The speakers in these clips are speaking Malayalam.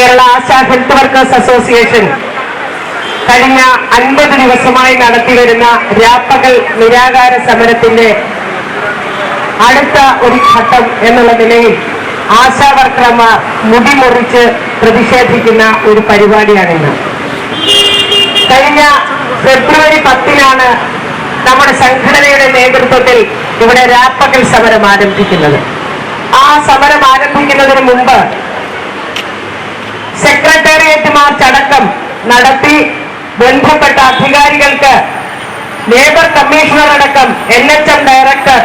Kerala Asha health workers association കഴിഞ്ഞ അൻപത് ദിവസമായി നടത്തിവരുന്ന രാപ്പകൽ നിരാകാര സമരത്തിന്റെ അടുത്ത ഒരു ഘട്ടം എന്നുള്ള നിലയിൽ ആശാ വർക്കർമാർ മുടിമുറിച്ച് പ്രതിഷേധിക്കുന്ന ഒരു പരിപാടിയാണിന്ന്. കഴിഞ്ഞ ഫെബ്രുവരി പത്തിനാണ് നമ്മുടെ സംഘടനയുടെ നേതൃത്വത്തിൽ ഇവിടെ രാപ്പകൽ സമരം ആരംഭിക്കുന്നത്. ആ സമരം ആരംഭിക്കുന്നതിന് മുമ്പ് സെക്രട്ടേറിയറ്റ് മാർച്ച് അടക്കം നടത്തി ബന്ധപ്പെട്ട അധികാരികൾക്ക് ലേബർ കമ്മീഷണർ അടക്കം എൻ എച്ച് എം ഡയറക്ടർ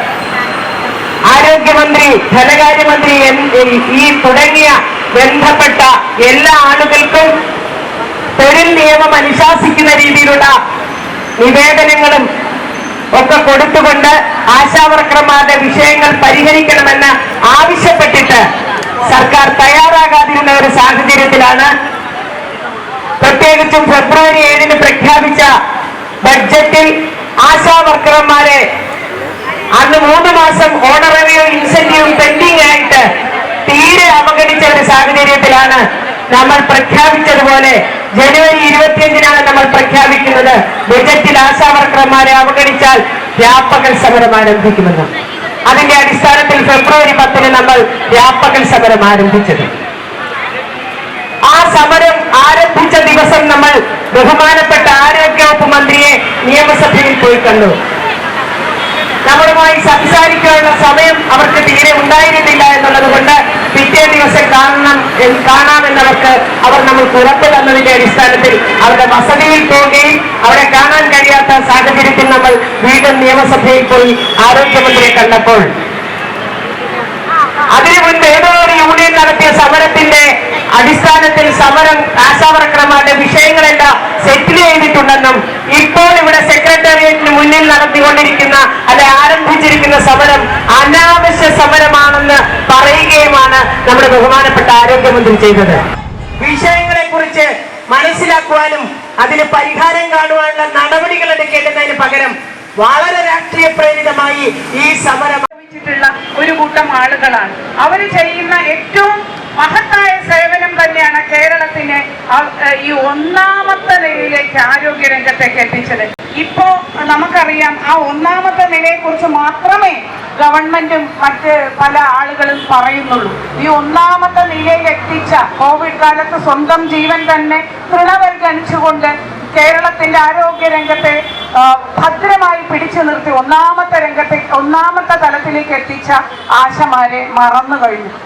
ആരോഗ്യമന്ത്രി ധനകാര്യമന്ത്രി ഈ തുടങ്ങിയ ബന്ധപ്പെട്ട എല്ലാ ആളുകൾക്കും തൊഴിൽ നിയമം അനുശാസിക്കുന്ന രീതിയിലുള്ള നിവേദനങ്ങളും ഒക്കെ കൊടുത്തുകൊണ്ട് ആശാവർക്കർമാരുടെ വിഷയങ്ങൾ പരിഹരിക്കണമെന്ന് ആവശ്യപ്പെട്ടിട്ട് സർക്കാർ തയ്യാറാകാതിരുന്ന ഒരു സാഹചര്യത്തിലാണ് പ്രത്യേകിച്ചും ഫെബ്രുവരി ഏഴിന് പ്രഖ്യാപിച്ച ബഡ്ജറ്റിൽ ആശാ വർക്കർമാരെ അന്ന് മൂന്ന് മാസം ഓണററിയോ ഇൻസെന്റീവ് പെൻഡിംഗ് ആയിട്ട് തീരെ അവഗണിച്ച ഒരു സാഹചര്യത്തിലാണ് നമ്മൾ പ്രഖ്യാപിച്ചതുപോലെ ജനുവരി ഇരുപത്തിയഞ്ചിനാണ് നമ്മൾ പ്രഖ്യാപിക്കുന്നത്. ബജറ്റിൽ ആശാ വർക്കർമാരെ അവഗണിച്ചാൽ വ്യാപകൽ സമരം ആരംഭിക്കുമെന്ന്. അതിന്റെ അടിസ്ഥാനത്തിൽ ഫെബ്രുവരി പത്തിന് നമ്മൾ വ്യാപകൽ സമരം ആരംഭിച്ചത്. ആ സമരം ആരംഭിച്ച ദിവസം നമ്മൾ ബഹുമാനപ്പെട്ട ആരോഗ്യവകുപ്പ് മന്ത്രിയെ നിയമസഭയിൽ പോയി കണ്ടു. നമ്മളുമായി സംസാരിക്കാനുള്ള സമയം അവർക്ക് തീരെ ഉണ്ടായിരുന്നില്ല എന്നുള്ളത് കൊണ്ട് പിറ്റേ ദിവസം കാണണം കാണാമെന്നവർക്ക് അവർ നമ്മൾ ഉറപ്പ് തന്നതിന്റെ അടിസ്ഥാനത്തിൽ അവരുടെ വസതിയിൽ പോവുകയും അവരെ കാണാൻ കഴിയാത്ത സാഹചര്യത്തിൽ നമ്മൾ വീണ്ടും നിയമസഭയിൽ പോയി ആരോഗ്യമന്ത്രിയെ കണ്ടപ്പോൾ അതിനു മുൻപ് ഏതോ ഒരു യൂണിയൻ നടത്തിയ സമരത്തിന്റെ അടിസ്ഥാനത്തിൽ സമരം ആശാവർക്കർമാരുടെ വിഷയങ്ങളെല്ലാം സെറ്റിൽ ചെയ്തിട്ടുണ്ടെന്നും ഇപ്പോൾ ഇവിടെ സെക്രട്ടേറിയറ്റിന് മുന്നിൽ നടത്തിക്കൊണ്ടിരിക്കുന്ന അല്ലെ ആരംഭിച്ചിരിക്കുന്ന സമരം അനാവശ്യ സമരമാണെന്ന് പറയുകയുമാണ് നമ്മുടെ ബഹുമാനപ്പെട്ട ആരോഗ്യമന്ത്രി ചെയ്തത്. വിഷയങ്ങളെ കുറിച്ച് മനസ്സിലാക്കുവാനും അതിന് പരിഹാരം കാണുവാനുള്ള നടപടികൾ എടുക്കേണ്ടതിന് പകരം വളരെ രാഷ്ട്രീയ പ്രേരിതമായി ഈ സമരം ഒരു കൂട്ടം ആളുകളാണ്. അവർ ചെയ്യുന്ന ഏറ്റവും മഹത്തായ സേവനം തന്നെയാണ് കേരളത്തിനെ ഈ ഒന്നാമത്തെ നിലയിലേക്ക് ആരോഗ്യ രംഗത്തേക്ക് എത്തിച്ചത്. ഇപ്പോ നമുക്കറിയാം ആ ഒന്നാമത്തെ നിലയെ കുറിച്ച് മാത്രമേ ഗവൺമെന്റും മറ്റ് പല ആളുകളും പറയുന്നുള്ളൂ. ഈ ഒന്നാമത്തെ നിലയിൽ എത്തിച്ച കോവിഡ് കാലത്ത് സ്വന്തം ജീവൻ തന്നെ തൃണപരിഗണിച്ചുകൊണ്ട് കേരളത്തിന്റെ ആരോഗ്യ രംഗത്തെ ഭദ്രമായി പിടിച്ചു നിർത്തി ഒന്നാമത്തെ രംഗത്തെ ഒന്നാമത്തെ തലത്തിലേക്ക് എത്തിച്ച ആശമാരെ മറന്നു കഴിഞ്ഞു